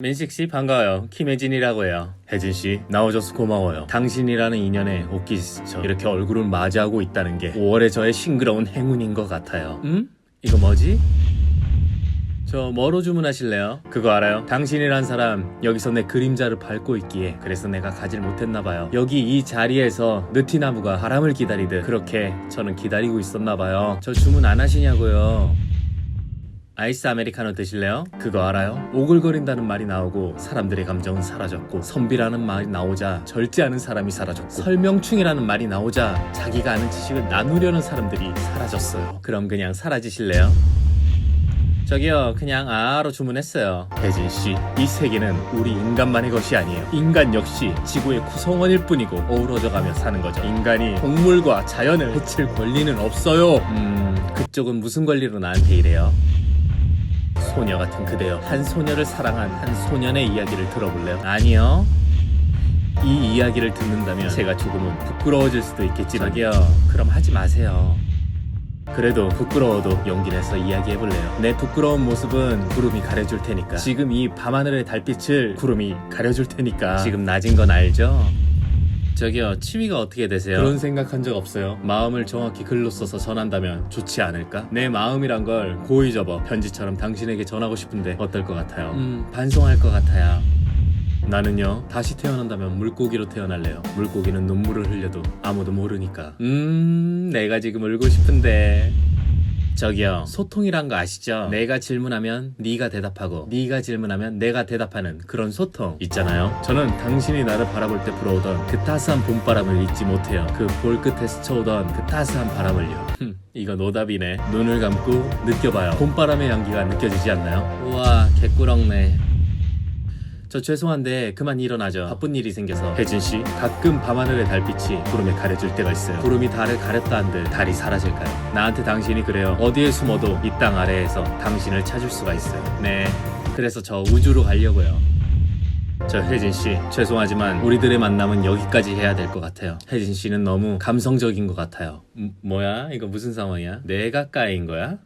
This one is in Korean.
민식 씨 반가워요. 김혜진이라고 해요. 혜진 씨 나와줘서 고마워요. 당신이라는 인연에 오기 저 이렇게 얼굴을 맞이하고 있다는 게 5월의 저의 싱그러운 행운인 것 같아요. 음? 이거 뭐지? 저 뭐로 주문하실래요? 그거 알아요? 당신이란 사람 여기서 내 그림자를 밟고 있기에 그래서 내가 가질 못했나 봐요. 여기 이 자리에서 느티나무가 바람을 기다리듯 그렇게 저는 기다리고 있었나 봐요. 저 주문 안 하시냐고요? 아이스 아메리카노 드실래요? 그거 알아요? 오글거린다는 말이 나오고 사람들의 감정은 사라졌고 선비라는 말이 나오자 절제하는 사람이 사라졌고 설명충이라는 말이 나오자 자기가 아는 지식을 나누려는 사람들이 사라졌어요. 그럼 그냥 사라지실래요? 저기요 그냥 아로 주문했어요 혜진 씨, 이 세계는 우리 인간만의 것이 아니에요 인간 역시 지구의 구성원일 뿐이고 어우러져가며 사는 거죠 인간이 동물과 자연을 해칠 권리는 없어요 음... 그쪽은 무슨 권리로 나한테 이래요? 소녀 같은 그대여 한 소녀를 사랑한 한 소년의 이야기를 들어볼래요? 아니요 이 이야기를 듣는다면 제가 조금은 부끄러워질 수도 있겠지만 저기요 그럼 하지 마세요 그래도 부끄러워도 용기 내서 이야기해볼래요. 내 부끄러운 모습은 구름이 가려줄 테니까. 지금 이 밤하늘의 달빛을 구름이 가려줄 테니까. 지금 낮은 건 알죠? 저기요, 치위가 어떻게 되세요? 그런 생각한 적 없어요. 마음을 정확히 글로 써서 전한다면 좋지 않을까? 내 마음이란 걸 고이 접어 편지처럼 당신에게 전하고 싶은데 어떨 것 같아요? 음, 반송할 것 같아요. 나는요 다시 태어난다면 물고기로 태어날래요 물고기는 눈물을 흘려도 아무도 모르니까 음 내가 지금 울고 싶은데 저기요. 소통이란 거 아시죠? 내가 질문하면 네가 대답하고 네가 질문하면 내가 대답하는 그런 소통 있잖아요. 저는 당신이 나를 바라볼 때 불어오던 그 따스한 봄바람을 잊지 못해요. 그 볼끝에 스쳐오던 그 따스한 바람을요. 흠, 이거 노답이네. 눈을 감고 느껴봐요. 봄바람의 향기가 느껴지지 않나요? 우와 개꾸렁네 저 죄송한데 그만 일어나죠. 바쁜 일이 생겨서. 혜진 씨, 가끔 밤하늘의 달빛이 구름에 가려줄 때가 있어요. 구름이 달을 가렸다 한들 달이 사라질까요? 나한테 당신이 그래요. 어디에 숨어도 이 땅 아래에서 당신을 찾을 수가 있어요. 네. 그래서 저 우주로 가려고요. 저 혜진 씨, 죄송하지만 우리들의 만남은 여기까지 해야 될 것 같아요. 혜진 씨는 너무 감성적인 것 같아요. 음, 뭐야? 이거 무슨 상황이야? 내가 까인 거야?